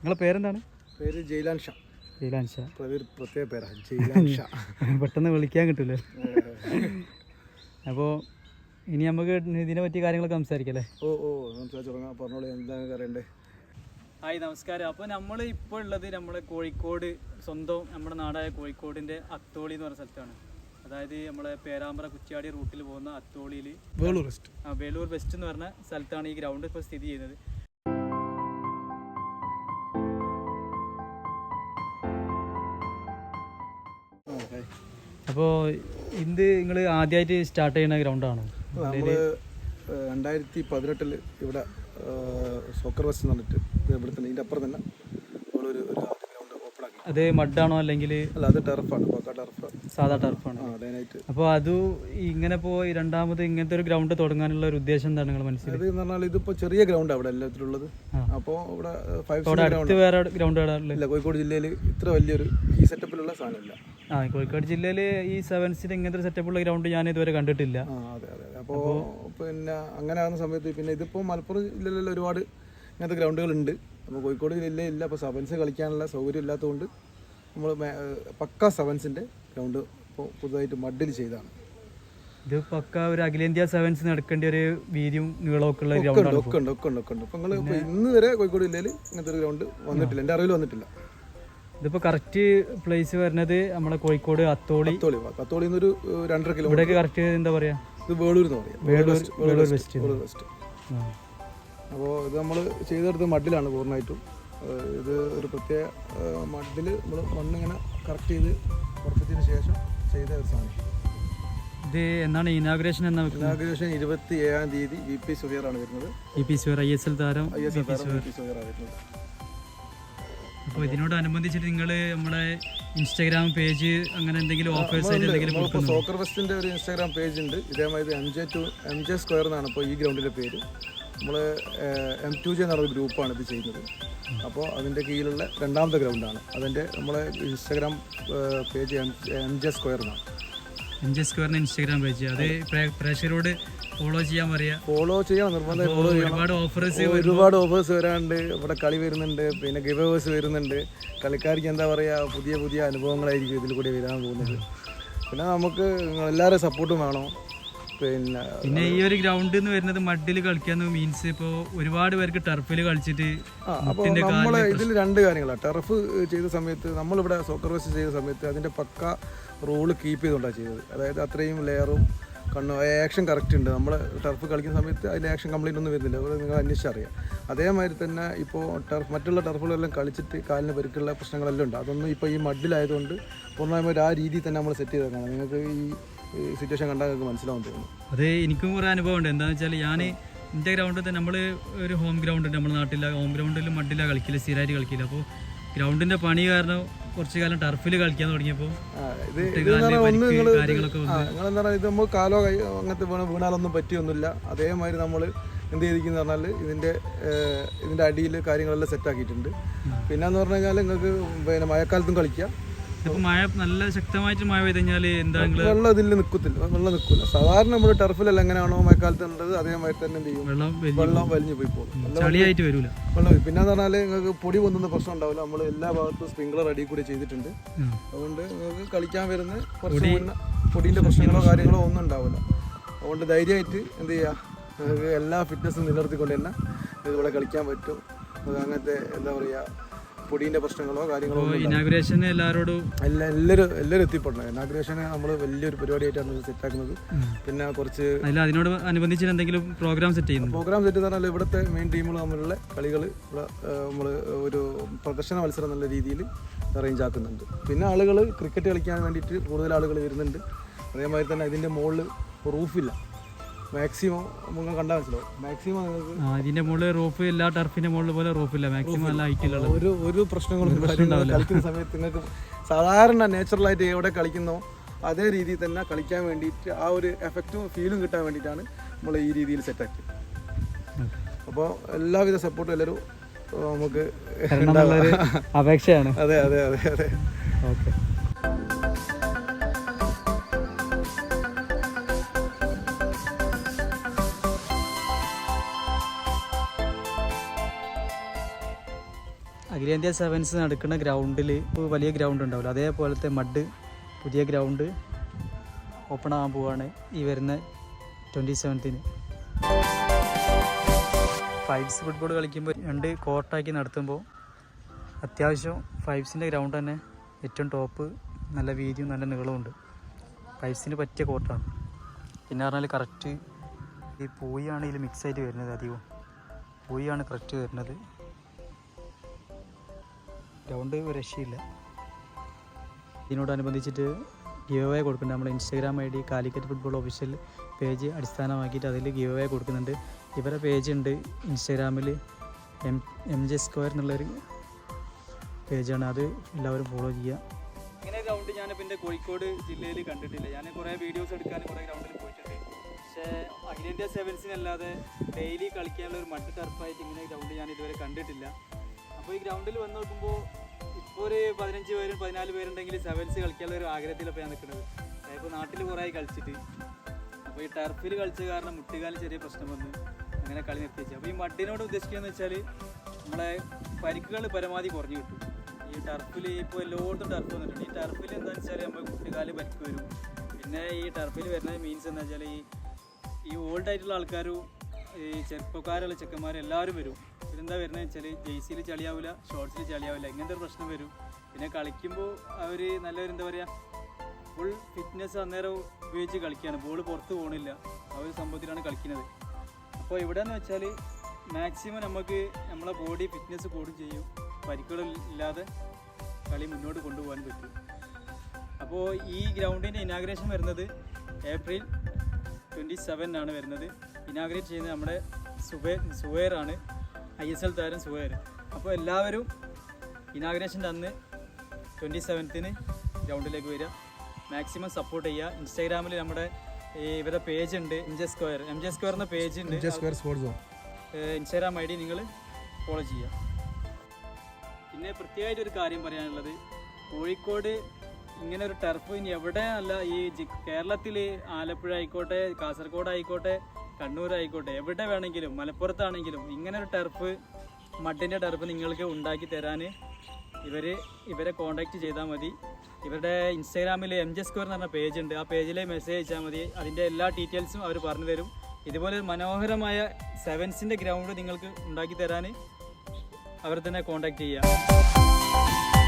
നിങ്ങളെ പേരെന്താണ്? പേര് ജയിലാൻ ഷാ. ജയിലാൻ ഷാ. പ്രവീർ പ്രത്യേക പേരാണ് ജയിലാൻ ഷാ. പെട്ടെന്ന് വിളിക്കാൻ കിട്ടില്ല അപ്പോൾ ഇനി നമുക്ക് ഇതിനെ പറ്റിയ കാര്യങ്ങളൊക്കെ സംസാരിക്കല്ലേ ഓ ഓ സംസാരിച്ചു. തുടങ്ങാം പറഞ്ഞോളൂ. എന്താണ് അറിയണ്ടേ ഹായ് നമസ്കാരം. അപ്പോൾ നമ്മൾ ഇപ്പോൾ ഉള്ളത് നമ്മൾ കോഴിക്കോട് സ്വന്തം നമ്മുടെ നാടായ കോഴിക്കോടിന്റെ അത്തോളി എന്ന് പറഞ്ഞ സ്ഥലത്താണ്. അതായത് നമ്മളെ പേരാമ്പ്ര കുറ്റ്യാടി റൂട്ടിൽ പോകുന്ന അത്തോളിയിൽ വേളൂർ വെസ്റ്റ്. ആ വേളൂർ വെസ്റ്റ് എന്ന് പറഞ്ഞ സ്ഥലത്താണ് ഈ ഗ്രൗണ്ട് ഇപ്പോൾ സ്ഥിതി ചെയ്യുന്നത്. അപ്പോൾ ഇത് നിങ്ങൾ ആദ്യമായിട്ട് സ്റ്റാർട്ട് ചെയ്യുന്ന ഗ്രൗണ്ടാണോ നമ്മൾ രണ്ടായിരത്തി പതിനെട്ടിൽ ഇവിടെ സോക്കർ വെസ്റ്റ് എന്ന് പറഞ്ഞിട്ട് ഇവിടെ തന്നെ ഇതിന്റെ അപ്പുറം തന്നെ നമ്മളൊരു ഒരു ഗ്രൗണ്ട് ഓപ്പൺ ആക്കി. അത് മഡാണോ അല്ലെങ്കിൽ അല്ല അത് ടർഫാണ് ടർഫ് സാധാ ടർഫാണ് അപ്പോൾ അത് ഇങ്ങനെ പോയി രണ്ടാമത് ഇങ്ങനത്തെ ഒരു ഗ്രൗണ്ട് തുടങ്ങാനുള്ള ഒരു ഉദ്ദേശം എന്താണ് നിങ്ങൾ മനസ്സിൽ അത് എന്ന് പറഞ്ഞാൽ ഇതിപ്പോൾ ചെറിയ ഗ്രൗണ്ട് അവിടെ എല്ലാത്തിലുള്ളത്. അപ്പോൾ ഇവിടെ ഫൈവ് അവിടെ വേറെ ഗ്രൗണ്ട് ഇല്ല കോഴിക്കോട് ജില്ലയിൽ ഇത്ര വലിയൊരു ഈ സെറ്റപ്പിലുള്ള സാധനമില്ല. ആ കോഴിക്കോട് ജില്ലയിൽ ഈ സെവൻസിന് ഇങ്ങനത്തെ സെറ്റപ്പുള്ള ഗ്രൗണ്ട് ഞാൻ ഇതുവരെ കണ്ടിട്ടില്ല. അപ്പോൾ പിന്നെ അങ്ങനെ ആകുന്ന സമയത്ത് പിന്നെ ഇതിപ്പോൾ മലപ്പുറം ജില്ലയിൽ ഒരുപാട് ഇങ്ങനത്തെ ഗ്രൗണ്ടുകൾ ഉണ്ട്. അപ്പോൾ കോഴിക്കോട് ജില്ലയിൽ ഇല്ല അപ്പോൾ സെവൻസ് കളിക്കാനുള്ള സൗകര്യം ഇല്ലാത്തതുകൊണ്ട് നമ്മൾ പക്ക സെവൻസിന്റെ ഗ്രൗണ്ട് ഇപ്പോൾ പുതുതായിട്ട് മഡിൽ ചെയ്താണ്. ഇത് പക്ക ഒരു അഖിലേന്ത്യാ സെവൻസ് നടക്കേണ്ട ഒരു വീതിയും നീളമൊക്കെ ഉള്ള ഗ്രൗണ്ട് ഒക്കെ ഉണ്ട് ഒക്കെ ഉണ്ട് ഒക്കെ ഉണ്ട്. അപ്പോൾ നിങ്ങൾ ഇന്ന് വരെ കോഴിക്കോട് ജില്ലയിൽ ഇങ്ങനത്തെ ഒരു ഗ്രൗണ്ട് വന്നിട്ടില്ല. എന്റെ അറിവിൽ വന്നിട്ടില്ല. ഇതിപ്പോൾ കറക്റ്റ് പ്ലേസ് വരുന്നത് നമ്മളെ കോഴിക്കോട് അത്തോളി അത്തോളി ഒരു രണ്ടര ഇവിടെയൊക്കെ കറക്റ്റ് എന്താ പറയാ? ഇത് വേളൂർ എന്ന് പറയും Velur Velur west, west. Velur west. അപ്പോൾ ഇത് നമ്മൾ ചെയ്തെടുത്ത് മഡിലാണ് പൂർണമായിട്ടും. ഇത് ഒരു പ്രത്യേക മഡിൽ നമ്മൾ മണ്ണിങ്ങനെ കറക്റ്റ് ചെയ്ത് ഉറപ്പിച്ചതിന് ശേഷം ചെയ്ത ഒരു സാധനം. ഇത് എന്നാണ് ഇനാഗ്രേഷൻ എന്നാ ഇനാഗ്രേഷൻ ഇരുപത്തി ഏഴാം തീയതി വി പി സുഹീറാണ് വരുന്നത്. V P Suhair I S L താരം ഐ എസ് എൽ താരം വി പി സുഹീറാണ് വരുന്നത്. അപ്പോൾ ഇതിനോടനുബന്ധിച്ചിട്ട് നിങ്ങൾ നമ്മുടെ ഇൻസ്റ്റാഗ്രാം പേജ് അങ്ങനെ എന്തെങ്കിലും ഓഫേഴ്സ് ആയിട്ട് എന്തെങ്കിലും കൊടുക്കുന്നു സോക്കർ വെസ്റ്റിന്റെ ഒരു ഇൻസ്റ്റാഗ്രാം പേജ് ഉണ്ട്. ഇതേമാതിരി M J two M J square എന്നാണ് ഇപ്പോൾ ഈ ഗ്രൗണ്ടിന്റെ പേര്. നമ്മൾ എം ടു ജെ എന്നുള്ള ഗ്രൂപ്പാണ് ഇത് ചെയ്യുന്നത്. അപ്പോൾ അതിന്റെ കീഴിലുള്ള രണ്ടാമത്തെ ഗ്രൗണ്ടാണ് അതിന്റെ നമ്മളെ Instagram page M M J square എന്നാണ്. എം ജെ സ്ക്വയറിന് ഇൻസ്റ്റാഗ്രാം പേജ് അത് പ്രേ- പ്രേക്ഷകരോട് ഫോളോ ചെയ്യാൻ പറയാ. ഫോളോ ചെയ്യണം നിർബന്ധമായി ഫോളോ ചെയ്യണം. ഒരുപാട് ഓഫേഴ്സ് ഒരുപാട് ഓഫേഴ്സ് വരാനുണ്ട്. ഇവിടെ കളി വരുന്നുണ്ട് പിന്നെ ഗിവേഴ്സ് വരുന്നുണ്ട്. കളിക്കാർക്ക് എന്താ പറയുക പുതിയ പുതിയ അനുഭവങ്ങളായിരിക്കും ഇതിൽ കൂടി വരാൻ പോകുന്നത്. പിന്നെ നമുക്ക് എല്ലാവരും സപ്പോർട്ടും വേണം. പിന്നെ പിന്നെ ഈ ഒരു ഗ്രൗണ്ട് എന്ന് വരുന്നത് മഡിൽ കളിക്കാന്ന് മീൻസ് ഇപ്പോൾ ഒരുപാട് പേർക്ക് ടർഫിൽ കളിച്ചിട്ട് അപ്പോൾ നമ്മൾ ഇതിൽ രണ്ട് കാര്യങ്ങളാണ് ടർഫ് ചെയ്ത സമയത്ത് നമ്മളിവിടെ സോക്കർ വെസ്റ്റ് ചെയ്ത സമയത്ത് അതിന്റെ പക്ക റൂൾ കീപ്പ് ചെയ്തുകൊണ്ടാണ് ചെയ്തത്. അതായത് അത്രയും ലെയറും കണ്ണു ആക്ഷൻ കറക്റ്റ് ഉണ്ട്. നമ്മൾ ടർഫ് കളിക്കുന്ന സമയത്ത് അതിന്റെ ആക്ഷൻ കംപ്ലീറ്റ് ഒന്നും വരുന്നില്ല. അത് നിങ്ങൾ അന്വേഷിച്ചറിയാം. അതേമാതിരി തന്നെ ഇപ്പോൾ ടർഫ് മറ്റുള്ള ടർഫുകളെല്ലാം കളിച്ചിട്ട് കാലിന് പരിക്കുള്ള പ്രശ്നങ്ങളെല്ലാം ഉണ്ട്. അതൊന്നും ഇപ്പോൾ ഈ മഡിലായതുകൊണ്ട് പൂർണമായും ആ രീതിയിൽ തന്നെ നമ്മൾ സെറ്റ് ചെയ്തേക്കണം നിങ്ങൾക്ക് ഈ സിറ്റുവേഷൻ കണ്ടാൽ നിങ്ങൾക്ക് മനസ്സിലാവും തോന്നുന്നു. അത് എനിക്കും കുറേ അനുഭവം ഉണ്ട് എന്താണെന്ന് വെച്ചാൽ ഞാൻ എന്റെ ഗ്രൗണ്ടിൽ തന്നെ നമ്മൾ ഒരു ഹോം ഗ്രൗണ്ട് ഉണ്ട് നമ്മുടെ നാട്ടിലെ. ഹോം ഗ്രൗണ്ടിൽ മഡിലാണ് കളിക്കില്ല സ്ഥിരമായിട്ട് കളിക്കില്ല അപ്പോൾ ഗ്രൗണ്ടിന്റെ പണി കാരണം കുറച്ച് കാലം ടർഫിൽ കളിക്കാൻ തുടങ്ങിയപ്പോൾ കാര്യങ്ങളൊക്കെ ഇത് നമ്മൾ കാലോ കൈ അങ്ങനത്തെ വീണാലൊന്നും പറ്റിയൊന്നുമില്ല. അതേമാതിരി നമ്മൾ എന്ത് ചെയ്തിരിക്കുന്ന പറഞ്ഞാൽ ഇതിന്റെ ഇതിന്റെ അടിയിൽ കാര്യങ്ങളെല്ലാം സെറ്റാക്കിയിട്ടുണ്ട് പിന്നെ എന്ന് പറഞ്ഞു കഴിഞ്ഞാൽ നിങ്ങൾക്ക് പിന്നെ മഴക്കാലത്തും കളിക്കാം. ഇതിപ്പോൾ മഴ നല്ല ശക്തമായിട്ട് മഴ പെയ്ത് കഴിഞ്ഞാൽ എന്താ നിങ്ങൾ വെള്ളം ഇതിൽ നിൽക്കത്തില്ല വെള്ളം നിൽക്കില്ല സാധാരണ നമ്മൾ ടർഫിലെല്ലാം എങ്ങനെയാണോ മഴക്കാലത്ത് ഉള്ളത്? അതേമാതിരി തന്നെ എന്ത് ചെയ്യും? വെള്ളം വലിഞ്ഞു പോയി പോകും. നല്ല ചളിയായിട്ട് വരില്ല വെള്ളം. പിന്നെ എന്ന് പറഞ്ഞാൽ നിങ്ങൾക്ക് പൊടി പൊന്നുന്ന പ്രശ്നം ഉണ്ടാവില്ല. നമ്മൾ എല്ലാ ഭാഗത്തും സ്പ്രിംഗ്ലർ അടി കൂടി ചെയ്തിട്ടുണ്ട്. അതുകൊണ്ട് നിങ്ങൾക്ക് കളിക്കാൻ വരുന്ന കുറച്ച് പൊടീന്റെ പ്രശ്നങ്ങളോ കാര്യങ്ങളോ ഒന്നും ഉണ്ടാവില്ല. അതുകൊണ്ട് ധൈര്യമായിട്ട് എന്ത് ചെയ്യുക നിങ്ങൾക്ക് എല്ലാ ഫിറ്റ്നസ്സും നിലനിർത്തിക്കൊണ്ട് തന്നെ ഇവിടെ കളിക്കാൻ പറ്റും. അങ്ങനത്തെ എന്താ പറയുക പൊടീന്റെ പ്രശ്നങ്ങളോ കാര്യങ്ങളോ ഇനാഗ്രേഷൻ എല്ലാവരോടും എല്ലാ എല്ലാവരും എല്ലാവരും എത്തിപ്പെടണം. ഇനാഗ്രേഷനെ നമ്മൾ വലിയൊരു പരിപാടിയായിട്ടാണ് സെറ്റാക്കുന്നത് പിന്നെ കുറച്ച് അതിനോട് അനുബന്ധിച്ച് എന്തെങ്കിലും പ്രോഗ്രാം സെറ്റ് ചെയ്യുന്നു പ്രോഗ്രാം സെറ്റ് പറഞ്ഞാൽ ഇവിടുത്തെ മെയിൻ ടീമുകൾ തമ്മിലുള്ള കളികൾ ഇവിടെ നമ്മൾ ഒരു പ്രദർശന മത്സരം എന്നുള്ള രീതിയിൽ അറേഞ്ച് ആക്കുന്നുണ്ട്. പിന്നെ ആളുകൾ ക്രിക്കറ്റ് കളിക്കാൻ വേണ്ടിയിട്ട് കൂടുതൽ ആളുകൾ വരുന്നുണ്ട്. അതേമാതിരി തന്നെ ഇതിന്റെ മുകളിൽ റൂഫില്ല മാക്സിമം നിങ്ങൾ കണ്ടാൽ മനസ്സിലാവും. മാക്സിമം നിങ്ങൾക്ക് ഇതിന്റെ മുകളിൽ എല്ലാ ടർഫിന്റെ മുകളിൽ പോലെ മാക്സിമം നല്ല ഹൈറ്റിലുള്ള ഒരു ഒരു പ്രശ്നങ്ങളും കാര്യങ്ങളും കളിക്കുന്ന സമയത്ത് നിങ്ങൾക്ക് സാധാരണ നാച്ചുറലായിട്ട് എവിടെ കളിക്കുന്നോ അതേ രീതിയിൽ തന്നെ കളിക്കാൻ വേണ്ടിയിട്ട് ആ ഒരു എഫക്റ്റും ഫീലും കിട്ടാൻ വേണ്ടിയിട്ടാണ് നമ്മൾ ഈ രീതിയിൽ സെറ്റ് ആക്കി അപ്പോൾ എല്ലാവിധ സപ്പോർട്ടും എല്ലാവരും നമുക്ക് അപേക്ഷയാണ്. അതെ അതെ അതെ അതെ. ഓക്കെ അഖിലേന്ത്യാ സെവൻസ് നടക്കുന്ന ഗ്രൗണ്ടിൽ വലിയ ഗ്രൗണ്ട് ഉണ്ടാവില്ല. അതേപോലത്തെ മഡ് പുതിയ ഗ്രൗണ്ട് ഓപ്പൺ ആകാൻ പോവാണ് ഈ വരുന്ന ട്വന്റി സെവൻത്തിന് ഫൈവ്സ് ഫുട്ബോൾ കളിക്കുമ്പോൾ രണ്ട് കോർട്ടാക്കി നടത്തുമ്പോൾ അത്യാവശ്യം ഫൈവ്സിന്റെ ഗ്രൗണ്ട് തന്നെ ഏറ്റവും ടോപ്പ് നല്ല വീതിയും നല്ല നീളമുണ്ട് ഫൈവ്സിന് പറ്റിയ കോർട്ടാണ് പിന്നെ പറഞ്ഞാൽ കറക്റ്റ് ഈ പൂയാണ് ഇതിൽ മിക്സ് ആയിട്ട് വരുന്നത് അധികവും. പൂയാണ് കറക്റ്റ് വരുന്നത്. ഗ്രൗണ്ട് രക്ഷയില്ല. ഇതിനോടനുബന്ധിച്ചിട്ട് ഗീവ് അവേ കൊടുക്കുന്നുണ്ട്. നമ്മുടെ Instagram I D Calicut football official page അടിസ്ഥാനമാക്കിയിട്ട് അതിൽ ഗീവ് അവേ കൊടുക്കുന്നുണ്ട്. ഇവരെ പേജ് ഉണ്ട് ഇൻസ്റ്റാഗ്രാമിൽ എം എം ജെ സ്ക്വയർ എന്നുള്ളൊരു പേജാണ് അത് എല്ലാവരും ഫോളോ ചെയ്യുക. ഇങ്ങനെ ഗ്രൗണ്ട് ഞാൻ എന്റെ കോഴിക്കോട് ജില്ലയിൽ കണ്ടിട്ടില്ല. ഞാൻ കുറേ വീഡിയോസ് എടുക്കാനും കുറേ ഗ്രൗണ്ടിൽ പോയിട്ടുണ്ട്. പക്ഷേ അഖിലേന്ത്യാ സെവൻസിനല്ലാതെ ഡെയിലി കളിക്കാനുള്ള ഒരു മട്ട് ടർഫായിട്ട് ഇങ്ങനെ ഗ്രൗണ്ട് ഞാൻ ഇതുവരെ കണ്ടിട്ടില്ല. അപ്പോൾ ഈ ഗ്രൗണ്ടിൽ വന്ന് നോക്കുമ്പോൾ ഇപ്പോൾ ഒരു പതിനഞ്ച് പേരും പതിനാല് പേരുണ്ടെങ്കിൽ സെവൻസ് കളിക്കാനുള്ള ഒരു ആഗ്രഹത്തിലപ്പോൾ ഞാൻ നിൽക്കുന്നത്. ഇപ്പോൾ നാട്ടിൽ കുറേ കളിച്ചിട്ട്. അപ്പോൾ ഈ ടർഫിൽ കളിച്ച കാരണം മുട്ടുകാലിൽ ചെറിയ പ്രശ്നം വന്ന് അങ്ങനെ കളി നിർത്തിച്ചു അപ്പോൾ ഈ മഡിനോട് ഉദ്ദേശിക്കുകയെന്ന് വെച്ചാൽ നമ്മളെ പരിക്കുകൾ പരമാവധി കുറഞ്ഞു കിട്ടും. ഈ ടർഫിൽ ഇപ്പോൾ എല്ലായിടത്തും ടർഫ് വന്നിട്ടുണ്ട്. ഈ ടർഫിൽ എന്താണെന്ന് വെച്ചാൽ നമ്മൾ കുട്ടികാൽ പരിക്ക് വരും. പിന്നെ ഈ ടർഫിൽ വരുന്നത് മീൻസ് എന്താ വെച്ചാൽ ഈ ഈ ഓൾഡ് ആയിട്ടുള്ള ആൾക്കാരും ഈ ചെറുപ്പക്കാരുള്ള ചെക്കന്മാരും എല്ലാവരും വരും. ഇതെന്താ വരുന്നത് വെച്ചാൽ ജെയ്സിയിൽ ചളിയാവില്ല ഷോർട്സിൽ ചളിയാവില്ല ഇങ്ങനത്തെ ഒരു പ്രശ്നം വരും. പിന്നെ കളിക്കുമ്പോൾ അവർ നല്ലൊരു എന്താ പറയുക ഫുൾ ഫിറ്റ്നസ് അന്നേരം ഉപയോഗിച്ച് കളിക്കുകയാണ് ബോൾ പുറത്ത് പോകണില്ല ആ ഒരു സംഭവത്തിലാണ് കളിക്കുന്നത്. അപ്പോൾ ഇവിടെ എന്ന് വെച്ചാൽ മാക്സിമം നമുക്ക് നമ്മളെ ബോഡി ഫിറ്റ്നസ് കൂടും ചെയ്യും. പരിക്കുകളില്ലാതെ കളി മുന്നോട്ട് കൊണ്ടുപോകാൻ പറ്റും. അപ്പോൾ ഈ ഗ്രൗണ്ടിന്റെ ഇനാഗ്രേഷൻ വരുന്നത് ഏപ്രിൽ ട്വന്റി സെവനാണ് വരുന്നത്. ഇനാഗ്രേറ്റ് ചെയ്യുന്നത് നമ്മുടെ സുബേ സുവേറാണ്. ഐ എസ് എൽ താരം സുവേർ അപ്പോൾ എല്ലാവരും ഇനാഗ്രേഷന്റെ അന്ന് ട്വന്റി സെവൻത്തിന് ഗ്രൗണ്ടിലേക്ക് വരിക. മാക്സിമം സപ്പോർട്ട് ചെയ്യുക. ഇൻസ്റ്റാഗ്രാമിൽ നമ്മുടെ ഈ ഇവരുടെ പേജ് ഉണ്ട് M J square M J square എന്ന പേജ് ഉണ്ട് ഇൻസ്റ്റാഗ്രാം ഐ ഡി നിങ്ങൾ ഫോളോ ചെയ്യുക. പിന്നെ പ്രത്യേകമായിട്ട് ഒരു കാര്യം പറയാനുള്ളത്. കോഴിക്കോട് ഇങ്ങനെ ഒരു ടർഫ് ഇനി എവിടെ അല്ല ഈ കേരളത്തിൽ ആലപ്പുഴ ആയിക്കോട്ടെ കാസർഗോഡ് ആയിക്കോട്ടെ കണ്ണൂർ ആയിക്കോട്ടെ എവിടെ വേണമെങ്കിലും മലപ്പുറത്താണെങ്കിലും ഇങ്ങനെ ഒരു ടർഫ് മഡിന്റെ ടർഫ് നിങ്ങൾക്ക് ഉണ്ടാക്കി തരാൻ ഇവർ ഇവരെ കോൺടാക്ട് ചെയ്താൽ മതി. ഇവരുടെ ഇൻസ്റ്റാഗ്രാമിൽ എം ജെ സ്ക്വയർ എന്ന് പറഞ്ഞ പേജ് ഉണ്ട്. ആ പേജിലെ മെസ്സേജ് അയച്ചാൽ മതി. അതിന്റെ എല്ലാ ഡീറ്റെയിൽസും അവർ പറഞ്ഞു തരും. ഇതുപോലെ മനോഹരമായ സെവൻസിന്റെ ഗ്രൗണ്ട് നിങ്ങൾക്ക് ഉണ്ടാക്കി തരാൻ അവർ തന്നെ കോണ്ടാക്ട് ചെയ്യുക